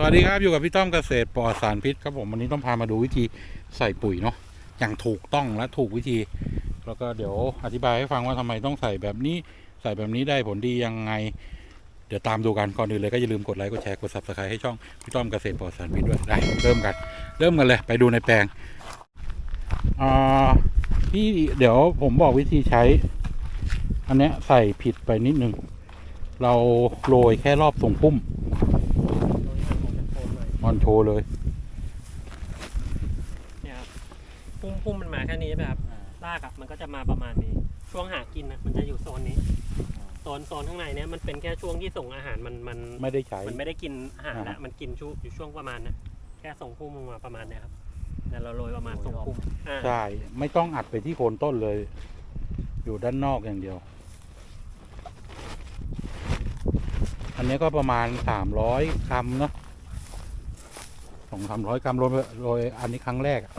สวัสดีครับอยู่กับพี่ต้อมเกษตรปลอดสารพิษครับผมวันนี้ต้องพามาดูวิธีใส่ปุ๋ยเนาะอย่างถูกต้องและถูกวิธี แล้วก็เดี๋ยวอธิบายให้ฟังว่าทำไมต้องใส่แบบนี้ใส่แบบนี้ได้ผลดียังไง เดี๋ยวตามดูกันก่อนอื่นเลยก็อย่าลืมกดไลค์กดแชร์กด subscribe ให้ช่องพี่ต้อมเกษตรปลอดสารพิษด้วยได้เริ่มกัน เริ่มกันเลยไปดูในแปลงอ่าที่เดี๋ยวผมบอกวิธีใช้ อันเนี้ยใส่ผิดไปนิดนึงเราโรยแค่รอบทรงพุ่ม ออนโชว์เลยเนี่ยครับพุ่มพุ่มมันมาแค่นี้ใช่ไหมครับรากอะมันก็จะมาประมาณนี้ ช่วงหากินนะมันจะอยู่โซนนี้โซนโซนข้างในเนี้ยมันเป็นแค่ช่วงที่ส่งอาหารมันมันไม่ได้ใช้ มันไม่ได้กินอาหารอ่าแล้วมันกินช่วงอยู่ช่วงประมาณนะแค่ส่งพุ่มลงมาประมาณเนี้ยครับแล้วเราโรยประมาณส่งพุ่มอ่าใช่ ไม่ต้องอัดไปที่โคนต้นเลย อยู่ด้านนอกอย่างเดียว อันนี้ก็ประมาณสามร้อยกรัมเนาะ สองสามร้อยกรัมโรยโรยอันนี้ครั้งแรกอะ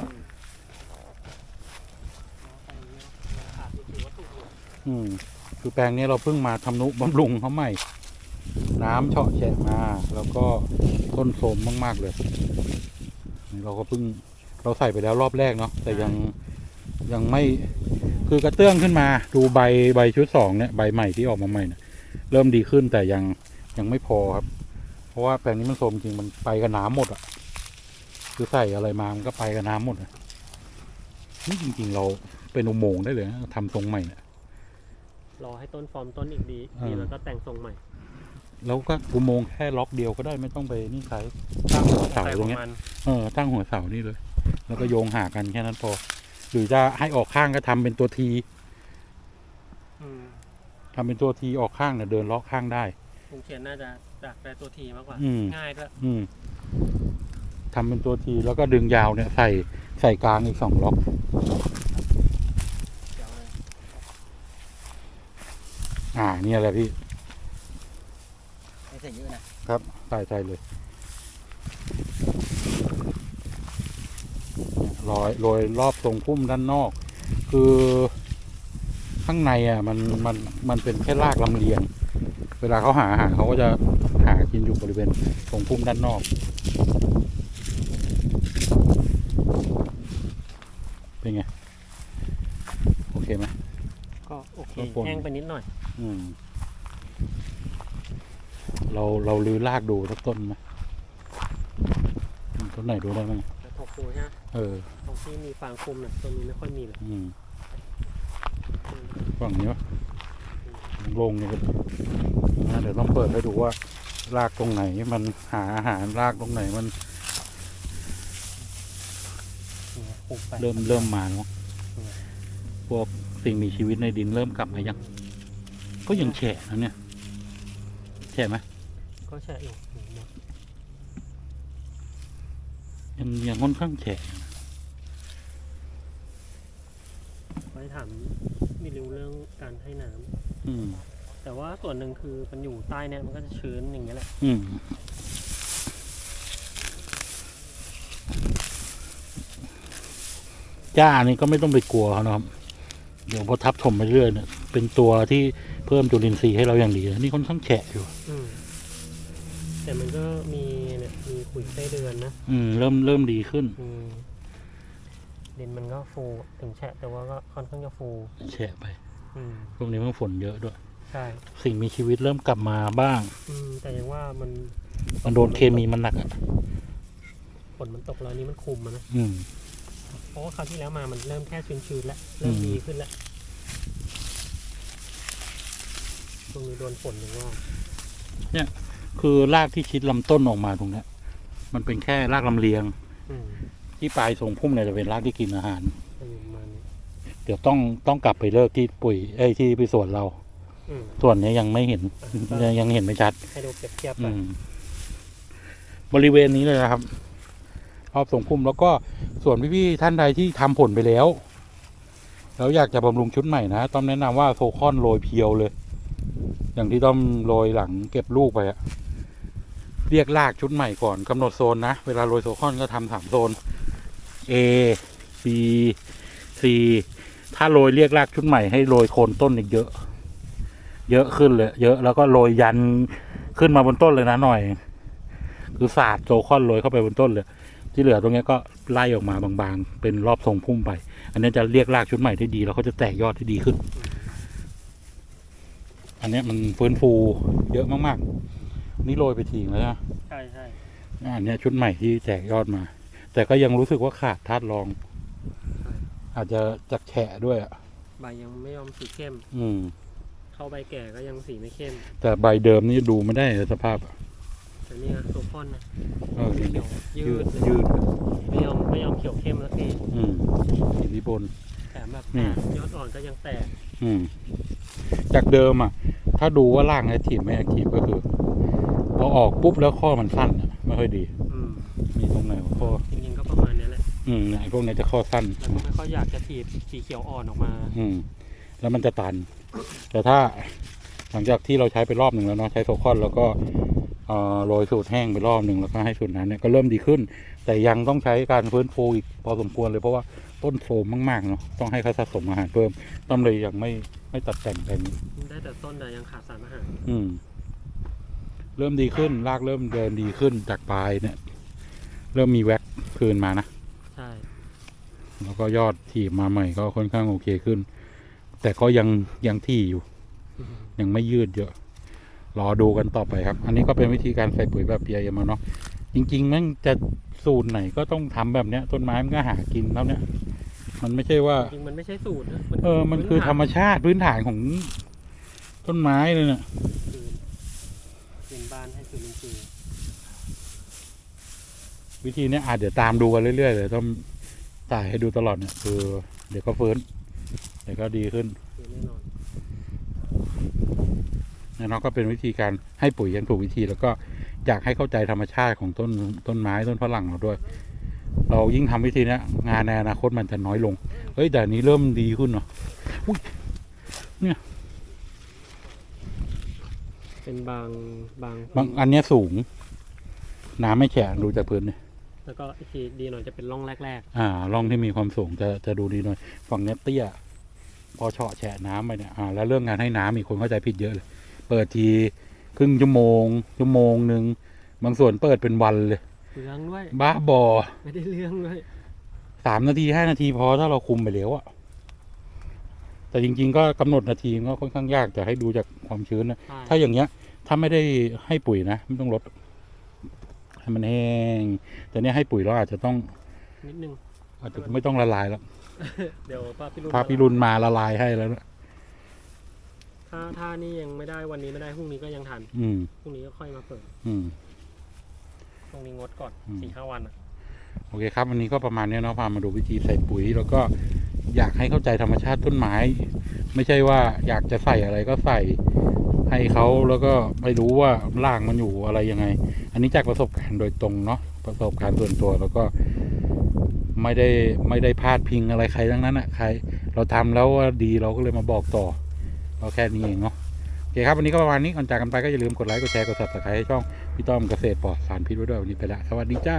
ขาดถือว่าถูกอยู่อืม คือแปลงนี้เราเพิ่งมาทำนุบำรุงเขาใหม่ น้ำเฉาะแฉะมา แล้วก็ต้นโทมมาก ๆ เลยนี่เราก็เพิ่งเราใส่ไปแล้วรอบแรกเนาะแต่ยังยังไม่คือกระเตื้องขึ้นมา ดูใบใบชุดสองเนี่ยใบใหม่ที่ออกมาใหม่เนี่ยเริ่มดีขึ้นแต่ยังยังไม่พอครับ เพราะว่าแปลงนี้มันโทมจริงมันไปกับน้ำหมดอะ่ะ คือใส่อะไรมามันก็ไปกับน้ำหมดอะนี่จริง ๆ เราเป็นอุโมงค์ได้เลยนะทำทรงใหม่เนี่ยรอให้ต้นฟอร์มต้นอีกดีอ่าดีแล้วก็แต่งทรงใหม่ แล้วก็อุโมงค์แค่ล็อกเดียวก็ได้ไม่ต้องไปนี่ใช้ตั้งหัวเสาใส่ตปรงระเนี้ยมาณเออตั้งหัวเสานี่เลย แล้วก็โยงหากันแค่นั้นพอ หรือจะให้ออกข้างก็ทำเป็นตัวทีอืมทำเป็นตัวทีออกข้างเนี่ยเดินเลาะข้างได้ลุงเขียนน่าจะดักได้ตัวทีมากกว่าอืมง่ายด้วยอืม ทำเป็นตัวทีแล้วก็ดึงยาวเนี่ยใส่ใส่กลางอีกสองล็อกเดี๋ยวเลยอ่าเนี่ยแหละพี่ไม่ใส่เยอะนะครับใส่ใส่เลยเนี่ยโรยโรยรอบตรงพุ่มด้านนอก คือข้างในอะมันมันมันเป็นแค่รากลำเลียง เวลาเขาหาอาหารเขาก็จะหากินอยู่บริเวณตรงพุ่มด้านนอก เป็นไง โอเคไหม ก็โอเค ก็ปน แห้งไปนิดหน่อย อืม เราเราลื้อรากดูสักต้นไหมอืมต้นไหนดูได้ไหมแต่ถกดูใช่ไหมเออ ตรงที่มีฟางคุมเนี่ยตรงนี้ไม่ค่อยมีเลยอืมอืมฝั่งนี้วะลงนี่ก็อะเดี๋ยวต้องเปิดให้ดูว่า รากตรงไหนมันหาอาหารรากตรงไหนมัน เนี่ยคุมไปเริ่มเริ่มมาแล้วอืมพวกสิ่งมีชีวิตในดินเริ่มกลับมายัง ก็ยังแฉะนะเนี่ยแฉะไหมก็แช่อยู่หมดยังยังค่อนข้างแฉะไปถามไม่รู้เรื่องการให้น้ำอืมแต่ว่าส่วนหนึ่งคือมันอยู่ใต้เนี่ยมันก็จะชื้นอย่างเงี้ยแหละ อืมจ้านี่ก็ไม่ต้องไปกลัวเขานะครับ เดี๋ยวพอทับถมไปเรื่อยเนี่ยเป็นตัวที่เพิ่มจุลินทรีย์ให้เราอย่างดีนะนี่ค่อนข้างแฉะอยู่ อืมแต่มันก็มีเนี่ยมีขุยไส้เดือนนะอืมเริ่มเริ่มดีขึ้นอืมดินมันก็ฟูถึงแฉะแต่ว่าก็ค่อนข้างจะฟู แฉะไปอืมช่วงนี้มันฝนเยอะด้วย ใช่สิ่งมีชีวิตเริ่มกลับมาบ้าง อืมแต่ยังว่ามันมันโดนเคมีมันหนักอะฝนมันตกแล้วนี้มันคุมอะนะอืม เพราะว่าคราวที่แล้วมามันเริ่มแค่ชื้นๆแล้วเริ่มอืมดีขึ้นแล้วตรงนี้โดนฝนยังว่าคือรากที่ชิดลำต้นออกมาตรงเนี้ยมันเป็นแค่รากลำเลียงอืมที่ปลายทรงพุ่มเนี่ยจะเป็นรากที่กินอาหารประมาณนี้เดี๋ยวต้องต้องกลับไปเลิกที่ปุ๋ยเอ้ยที่ไปสวนเราอืมส่วนนี้ยังไม่เห็นอะยังยังเห็นไม่ชัดให้ดูเปรียบเทียบอืกันมบริเวณนี้เลยนะครับ รอบทรงพุ่มแล้วก็ส่วนพี่ๆท่านใดที่ทำผลไปแล้ว แล้วอยากจะบำรุงชุดใหม่นะต้องแนะนำว่าโซคอนโรยเพียวเลย อย่างที่ต้องโรยหลังเก็บลูกไปอะเรียกรากชุดใหม่ก่อนกำหนดโซนนะ เวลาโรยโซคอนก็ทำสามโซน A B C ถ้าโรยเรียกรากชุดใหม่ให้โรยโคนต้นอีกเยอะ เยอะขึ้นเลย เยอะแล้วก็โรยยันขึ้นมาบนต้นเลยนะหน่อย คือสาดโซคอนโรยเข้าไปบนต้นเลย ที่เหลือตรงเนี้ยก็ไล่ออกมาบางๆ เป็นรอบทรงพุ่มไป อันนี้จะเรียกรากชุดใหม่ได้ดีแล้วเขาจะแตกยอดที่ดีขึ้น อันเนี้ยมันฟื้นฟูเยอะมากๆ นี่โรยไปทิ้งแล้วนะใช่ใช่อันเนี้ยชุดใหม่ที่แตกยอดมา แต่ก็ยังรู้สึกว่าขาดธาตุรอง อาจจะจักแฉะด้วยอะใบยังไม่ยอมสีเข้ม อืม เข้าใบแก่ก็ยังสีไม่เข้ม แต่ใบเดิมนี่ดูไม่ได้เลยสภาพอะ แต่เนี่ยโซคอนนะเออนี่เขียวยืยืดดยืดไม่ยอมไม่ยอมเขียวเข้มแล้วทีอืมอิทธิพล แถมแบบเนี่ยยอดอ่อนก็ยังแตกอืม จากเดิมอะ ถ้าดูว่าล่างแอคทีฟไม่แอคทีฟก็คือพอออกปุ๊บแล้วข้อมันสั้นอะไม่ค่อยดี อืมมีตรงไหนว่าข้อ จริงๆก็ประมาณเนี้ยแหละอืมเนี่ยไอ้พวกเนี้ยจะข้อสั้น แล้วก็ไม่ค่อยอยากจะถีบสีเขียวอ่อนออกมา อืม แล้วมันจะตัน แต่ถ้าหลังจากที่เราใช้ไปรอบหนึ่งแล้วเนาะใช้โซคอนแล้วก็เอ่อ โรยสูตรแห้งไปรอบหนึ่งแล้วก็ให้สูตรนั้นเนี่ยก็เริ่มดีขึ้น แต่ยังต้องใช้การฟื้นฟูอีกพอสมควรเลยเพราะว่าต้นโทรมมากๆเนาะต้องให้เขาสะสมอาหารเพิ่มต้นเลยยังไม่ไม่ตัดแต่งแบบนี้ได้แต่ต้นแต่ยังขาดสารอาหารอืม เริ่มดีขึ้นรากเริ่มเดินดีขึ้นจากปลายเนี่ย เริ่มมีแว็กคืนมานะใช่แล้วก็ยอดที่มาใหม่ก็ค่อนข้างโอเคขึ้น แต่ก็ยังยังที่อยู่อืมยังไม่ยืดเยอะ รอดูกันต่อไปครับ อันนี้ก็เป็นวิธีการใส่ปุ๋ยแบบ PIM มาเนาะจริงๆแมันจะสูตรไหนก็ต้องทำแบบเนี้ย ต้นไม้มันก็หากินแล้วเนี่ยมันไม่ใช่ว่าจริงๆมันไม่ใช่สูตรนะเออมันคือธรรมชาติพื้นฐานของต้นไม้เลยเนี่ยคือเป็นบ้านให้จุลินทรีย์วิธีเนี้ยอาจเดี๋ยวตามดูกันเรื่อยๆเลยต้องถ่ายให้ดูตลอดเนี่ยคือเดี๋ยวก็ฟื้นเดี๋ยวก็ดีขึ้นคือแน่นอนเนี่ยเนาะก็เป็นวิธีการให้ปุ๋ยอยังถูกวิธี แล้วก็อยากให้เข้าใจธรรมชาติของต้นต้นไม้ต้นฝรั่งเราด้วย เรายิ่งทำวิธีเนี้ยงานในอนาคตมันจะน้อยลงเฮ้ยแต่อันนี้เริ่มดีขึ้นเนาะเป็นบางบางบางอันเนี้ยสูง น้ำไม่แฉะดูจากพื้นเนี่ยแล้วก็อีกทีดีหน่อยจะเป็นร่องแรกอ่าร่องที่มีความสูงจะจะดูดีหน่อยฝั่งเนี้ยเตี้ยพอเฉาะแฉะน้ำไปเนี่ยอ่าแล้วเรื่องงานให้น้ำมีคนเข้าใจผิดเยอะเลย เปิดทีครึ่งชั่วโมงชั่วโมงหนึ่งบางส่วนเปิดเป็นวันเลยๆเรื่องด้วยบ้าบอไม่ได้เรื่องด้วยสามนาทีห้านาทีพอถ้าเราคุมไปแล้วอะแต่จริง ๆ ก็กำหนดนาทีก็ค่อนข้างยากจะให้ดูจากความชื้นนะใช่ถ้าอย่างเงี้ย ถ้าไม่ได้ให้ปุ๋ยนะไม่ต้องลดให้มันแห้งแต่เนี้ยให้ปุ๋ยเราอาจจะต้องนิดนึงอาจจะไม่ต้องละลายแล้วเดี๋ยวป้าพี่รุ่นพาพิรุณมาละลายให้แล้วนะ ถ้าถ้านี่ยังไม่ได้วันนี้ไม่ได้พรุ่งนี้ก็ยังทันอืม พรุ่งนี้ก็ค่อยมาเปิดอืม ตรงนี้งดก่อนอืม สี่ห้าวันอะโอเคครับ วันนี้ก็ประมาณเนี้ยเนาะพามาดูวิธีใส่ปุ๋ย แล้วก็อยากให้เข้าใจธรรมชาติต้นไม้ ไม่ใช่ว่าอยากจะใส่อะไรก็ใส่ให้เขาแล้วก็ไม่รู้ว่าล่างมันอยู่อะไรยังไง อันนี้จากประสบการณ์โดยตรงเนาะประสบการณ์ส่วนตัวแล้วก็ไม่ได้ไม่ได้พาดพิงอะไรใครทั้งนั้นอะใคร เราทำแล้วว่าดีเราก็เลยมาบอกต่อ เราแค่นี้เองเนาะโอเคครับวันนี้ก็ประมาณนี้ก่อนจากกันไปก็อย่าลืมกดไลค์กดแชร์กดซับสไครต์ให้ช่องพี่ต้อมเกษตรปลอดสารพิษไว้ด้วยวันนี้ไปละสวัสดีจ้า